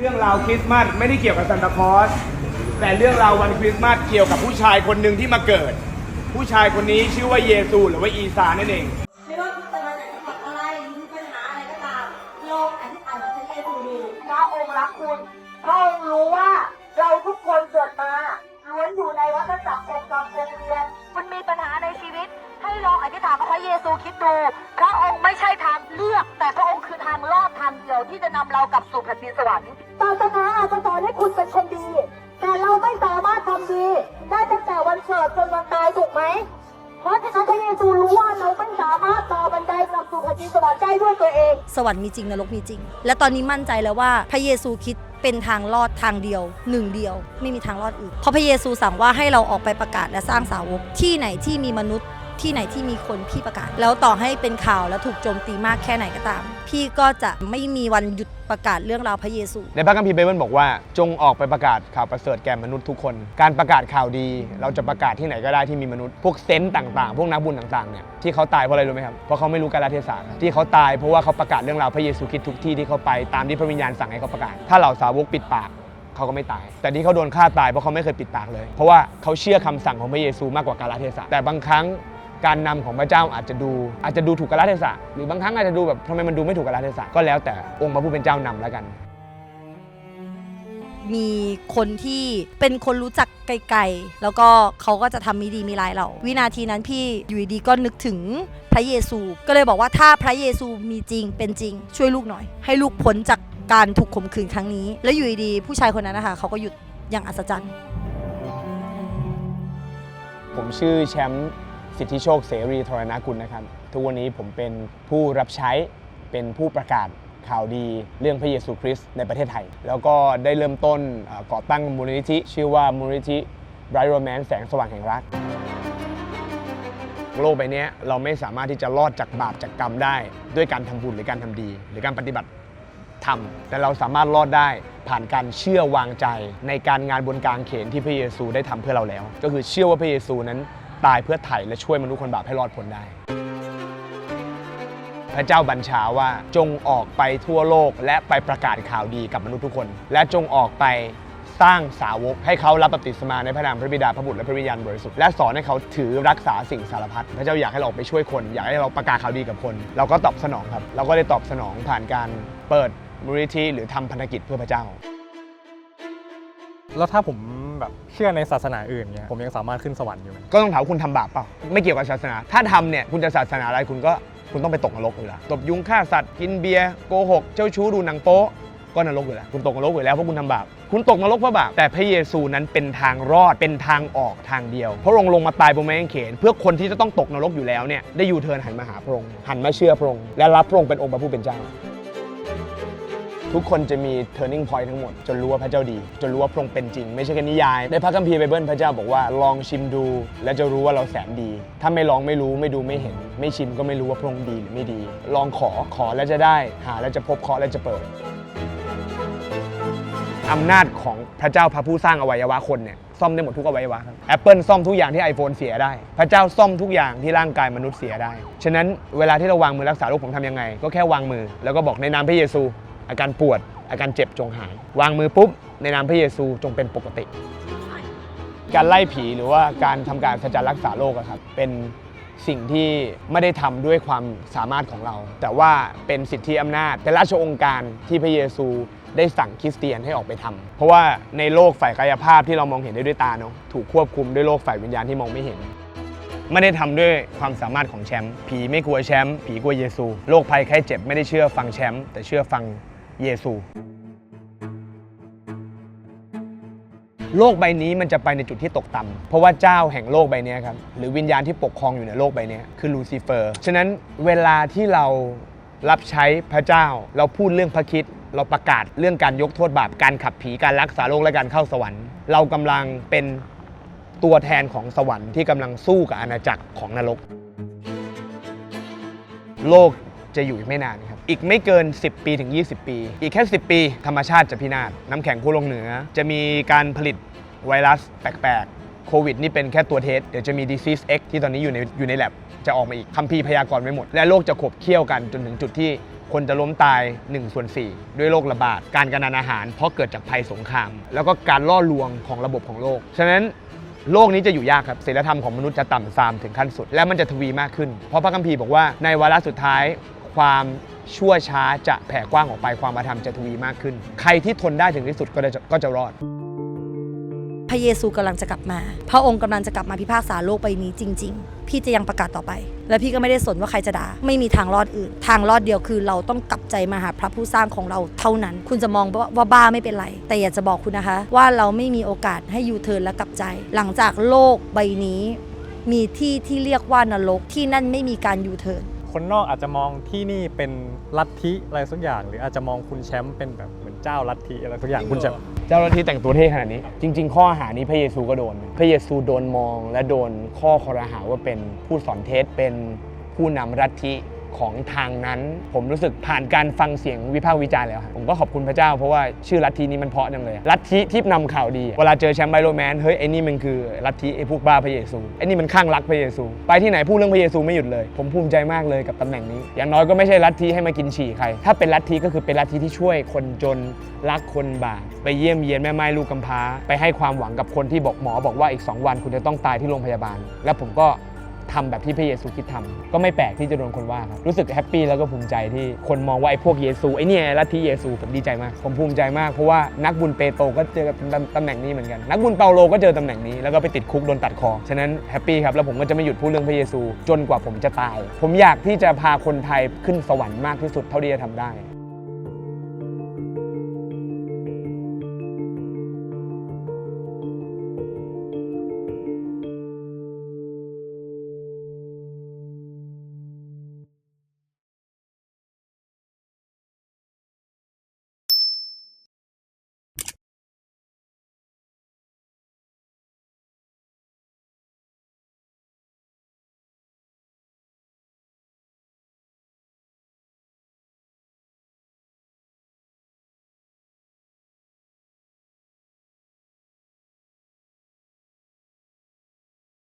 เรื่องราวคริสต์มาสไม่ได้เกี่ยวกับซานตาคลอสแต่เรื่องราววันคริสต์มาสเกี่ยวกับผู้ชายคนหนึ่งที่มาเกิด ผู้ชายคนนี้ชื่อว่าเยซูหรือว่าอีสานั่นเอง ไม่ว่าคุณจะมาจากจังหวัดอะไรมีปัญหาอะไรก็ตามลองอธิษฐานกับพระเยซูดูพระองค์รักคุณพระองค์รู้ว่าเราทุกคนเกิดมาล้วนอยู่ในวัฏจักรองค์กรรมวงเวียนคุณมีปัญหาในชีวิต ให้ลองอธิษฐานกับพระเยซูคิดดู พระองค์ไม่ใช่ทางเลือก แต่พระองค์คือทางรอดางเดียวที่จะนำเรากลับสู่แผ่นดินสวรรค์ศาสนาอาจจะสอนให้คุณเป็นคนดี แต่เราไม่สามารถทำดี ได้ตั้งแต่วันเกิดจนวันตายถูกไหม เพราะฉะนั้นพระเยซูรู้ว่าเราไม่สามารถต่อบันไดกลับสู่แผ่นดินสวรรค์ได้ด้วยตัวเอง สวรรค์มีจริงนรกมีจริง และตอนนี้มั่นใจแล้วว่าพระเยซูคริดเป็นทางรอดทางเดียวหนึ่งเดียว ไม่มีทางรอดอื่นเพราะพระเยซูสั่งว่าให้เราออกไปประกาศและสร้างสาวกที่ไหนที่มีมนุษย์ ที่ไหนที่มีคนพี่ประกาศ แล้วต่อให้เป็นข่าวและถูกโจมตีมากแค่ไหนก็ตาม พี่ก็จะไม่มีวันหยุดประกาศเรื่องราวพระเยซู ในพระคัมภีร์ไบเบิลบอกว่า จงออกไปประกาศข่าวประเสริฐแก่มนุษย์ทุกคน การประกาศข่าวดี เราจะประกาศที่ไหนก็ได้ที่มีมนุษย์ พวกเซนต์ต่างๆ พวกนักบุญต่างๆเนี่ยที่เขาตายเพราะอะไรรู้ไหมครับ เพราะเขาไม่รู้กาลเทศะที่เขาตายเพราะว่าเขาประกาศเรื่องราวพระเยซูคริสต์ทุกที่ที่เขาไปตามที่พระวิญญาณสั่งให้เขาประกาศ ถ้าเหล่าสาวกปิดปากเขาก็ไม่ตาย แต่ที่เขาโดนฆ่าตายเพราะเขาไม่เคยปิดปากเลย เพราะว่าเขาเชื่อคำสั่งของพระเยซูมากกว่ากาลเทศะแต่บางครั้ง การนำของพระเจ้าอาจจะดูอาจจะดูถูกกาลเทศะหรือบางครั้งอาจจะดูแบบทำไมมันดูไม่ถูกกาลเทศะก็แล้วแต่องค์พระผู้เป็นเจ้านำแล้วกัน มีคนที่เป็นคนรู้จักไกลๆแล้วก็เขาก็จะทำมีดีมีร้ายเรา วินาทีนั้นพี่อยู่ดีๆก็นึกถึงพระเยซู ก็เลยบอกว่าถ้าพระเยซูมีจริงเป็นจริง ช่วยลูกหน่อย ให้ลูกพ้นจากการถูกข่มขืนครั้งนี้ แล้วอยู่ดีๆผู้ชายคนนั้นนะคะเขาก็หยุดอย่างอัศจรรย์ ผมชื่อแชมป์ สิทธิโชคเสรีธรณกุลนะครับ ทุกวันนี้ผมเป็นผู้รับใช้เป็นผู้ประกาศข่าวดีเรื่องพระเยซูคริสต์ในประเทศไทย แล้วก็ได้เริ่มต้นก่อตั้งมูลนิธิ ชื่อว่ามูลนิธิ Bright Romance แสงสว่างแห่งรัก โลกใบนี้เราไม่สามารถที่จะรอดจากบาปจากกรรมได้ ด้วยการทำบุญหรือการทำดี หรือการปฏิบัติธรรมแต่เราสามารถรอดได้ผ่านการเชื่อวางใจในการงานบนกลางเขนที่พระเยซูได้ทำเพื่อเราแล้ว ก็คือเชื่อว่าพระเยซูนั้น ตายเพื่อไถ่และช่วยมนุษย์คนบาปให้รอดพ้นได้ พระเจ้าบัญชาว่าจงออกไปทั่วโลกและไปประกาศข่าวดีกับมนุษย์ทุกคน และจงออกไปสร้างสาวกให้เขารับบัพติศมาในพระนามพระบิดาพระบุตรและพระวิญญาณบริสุทธิ์และสอนให้เขาถือรักษาสิ่งสารพัดพระเจ้าอยากให้เราออกไปช่วยคน อยากให้เราประกาศข่าวดีกับคน เราก็ตอบสนองครับ เราก็ได้ตอบสนองผ่านการเปิดมูลนิธิหรือทำพันธกิจเพื่อพระเจ้า แล้วถ้าผมแบบเชื่อในศาสนาอื่นเนี่ยผมยังสามารถขึ้นสวรรค์อยู่ไหมก็ต้องถามว่าคุณทำบาปเปล่าไม่เกี่ยวกับศาสนา ถ้าทำเนี่ยคุณจะศาสนาอะไรคุณก็คุณต้องไปตกนรกอยู่แล้วตบยุงฆ่าสัตว์กินเบียร์โกหกเจ้าชู้ดูหนังโป๊ะก็นรกอยู่แล้วคุณตกนรกอยู่แล้วเพราะคุณทำบาปคุณตกนรกเพราะบาปแต่พระเยซูนั้นเป็นทางรอดเป็นทางออกทางเดียวพระองค์ลงมาตายบนไม้กางเขนเพื่อคนที่จะต้องตกนรกอยู่แล้วเนี่ยได้ยูเทิร์นหันมาหาพระองค์หันมาเชื่อพระองค์และรับพระองค์เป็นองค์พระผู้เป็นเจ้า ทุกคนจะมี turning point ทั้งหมด จนรู้ว่าพระเจ้าดี จนรู้ว่าพระองค์เป็นจริง ไม่ใช่แค่นิยาย ในพระคัมภีร์ไบเบิลพระเจ้าบอกว่าลองชิมดู และจะรู้ว่าเราแสนดี ถ้าไม่ลองไม่รู้ไม่ดูไม่เห็น ไม่ชิมก็ไม่รู้ว่าพระองค์ดีหรือไม่ดี ลองขอขอแล้วจะได้ หาแล้วจะพบเคาะแล้วจะเปิดอำนาจของพระเจ้าพระผู้สร้างอวัยวะคนเนี่ยซ่อมได้หมดทุกอวัยวะครับ Apple ซ่อมทุกอย่างที่ iPhone เสียได้ พระเจ้าซ่อมทุกอย่างที่ร่างกายมนุษย์เสียได้ ฉะนั้นเวลาที่เราวางมือรักษาโรคผมทำยังไง ก็แค่วางมือ แล้วก็บอกในนามพระเยซู อาการปวด อาการเจ็บจงหาย วางมือปุ๊บ ในนามพระเยซูจงเป็นปกติ การไล่ผีหรือว่าการทำการสัจจรักษาโรคอะครับ เป็นสิ่งที่ไม่ได้ทำด้วยความสามารถของเรา แต่ว่าเป็นสิทธิอำนาจเป็นราชองค์การที่พระเยซูได้สั่งคริสเตียนให้ออกไปทำเพราะว่าในโลกฝ่ายกายภาพที่เรามองเห็นได้ด้วยตาเนาะถูกควบคุมด้วยโลกฝ่ายวิญญาณที่มองไม่เห็น ไม่ได้ทำด้วยความสามารถของแชมป์ผีไม่กลัวแชมป์ผีกลัวเยซูโรคภัยไข้เจ็บไม่ได้เชื่อฟังแชมป์แต่เชื่อฟัง เยซู โลกใบนี้มันจะไปในจุดที่ตกต่ำเพราะว่าเจ้าแห่งโลกใบนี้ครับ หรือวิญญาณที่ปกครองอยู่ในโลกใบนี้คือลูซิเฟอร์ ฉะนั้นเวลาที่เรารับใช้พระเจ้า เราพูดเรื่องพระคิดเราประกาศเรื่องการยกโทษบาป การขับผีการรักษาโรคและการเข้าสวรรค์ เรากำลังเป็นตัวแทนของสวรรค์ที่กำลังสู้กับอาณาจักรของนรก โลกจะอยู่อีกไม่นานครับ อีกไม่เกิน 10 ปีถึง 20 ปี อีกแค่ 10 ปี ธรรมชาติจะพินาศน้ำแข็งขั้วโลกเหนือ จะมีการผลิตไวรัสแปลกๆโควิดนี่เป็นแค่ตัวเทส เดี๋ยวจะมี disease X ที่ตอนนี้อยู่ในอยู่ใน lab จะออกมาอีกคัมภีร์พยากรณ์ไว้หมด และโลกจะขบเคี่ยวกันจนถึงจุดที่คนจะล้มตาย1ส่วน4ด้วยโรคระบาด การกันดานอาหาร เพราะเกิดจากภัยสงคราม แล้วก็การล่อลวงของระบบของโลก ฉะนั้นโลกนี้จะอยู่ยากครับศีลธรรมของมนุษย์จะต่ำทรามถึงขั้นสุด และมันจะทวีมากขึ้น เพราะพระคัมภีร์บอกว่าในวาระสุดท้ายความ ชั่วช้าจะแผ่กว้างออกไปความอาธรรมจะทวีมากขึ้น ใครที่ทนได้ถึงที่สุดก็จะก็จะรอด พระเยซูกำลังจะกลับมา พระองค์กำลังจะกลับมาพิพากษาโลกใบนี้จริง ๆ พี่จะยังประกาศต่อไป และพี่ก็ไม่ได้สนว่าใครจะด่าไม่มีทางรอดอื่น ทางรอดเดียวคือเราต้องกลับใจมาหาพระผู้สร้างของเราเท่านั้น คุณจะมองว่าบ้าไม่เป็นไร แต่อยากจะบอกคุณนะคะ ว่าเราไม่มีโอกาสให้ยูเทิร์นและกลับใจ หลังจากโลกใบนี้ มีที่ที่เรียกว่านรกที่นั่นไม่มีการยูเทิร์น คนนอกอาจจะมองที่นี่เป็นลัทธิอะไรสักอย่าง หรืออาจจะมองคุณแชมป์เป็นแบบเหมือนเจ้าลัทธิอะไรสักอย่างคุณแชมป์เจ้าหน้าที่แต่งตัวเท่ขนาดนี้ จริง ๆ ข้อหานี้พระเยซูก็โดน พระเยซูโดนมองและโดนข้อคอรหาว่าเป็นผู้สอนเทศเป็นผู้นำลัทธิ ของทางนั้น ผมรู้สึกผ่านการฟังเสียงวิพากษ์วิจารณ์แล้วครับผมก็ขอบคุณพระเจ้าเพราะว่าชื่อลัทธินี้มันเพราะจังเลยลัทธิที่นำข่าวดี เวลาเจอแชมป์ไบโรแมนเฮ้ยไอ้นี่มันคือลัทธิไอ้พวกบ้าพระเยซูไอ้นี่มันข้างรักพระเยซู ไปที่ไหนพูดเรื่องพระเยซูไม่หยุดเลย ผมภูมิใจมากเลยกับตำแหน่งนี้ อย่างน้อยก็ไม่ใช่ลัทธิให้มากินฉี่ใคร ถ้าเป็นลัทธิก็คือเป็นลัทธิที่ช่วยคนจนรักคนบาปไปเยี่ยมเยียนแม่ไม้ลูกกำพร้า ไปให้ความหวังกับคนที่บอกหมอบอกว่าอีก 2 วันคุณจะต้องตายที่โรงพยาบาล และผมก็ ทำแบบที่พระเยซูคิดทำก็ไม่แปลกที่จะโดนคนว่าครับรู้สึกแฮปปี้แล้วก็ภูมิใจที่คนมองว่าไอ้พวกเยซูไอ้เนี่ยลัทธิเยซูผมดีใจมาก ผมภูมิใจมากเพราะว่านักบุญเปโตรก็เจอกับตำตำแหน่งนี้เหมือนกันนักบุญเปาโลก็เจอตำแหน่งนี้แล้วก็ไปติดคุกโดนตัดคอฉะนั้นแฮปปี้ครับแล้วผมก็จะไม่หยุดพูดเรื่องพระเยซู จนกว่าผมจะตาย ผมอยากที่จะพาคนไทยขึ้นสวรรค์มากที่สุดเท่าที่จะทำได้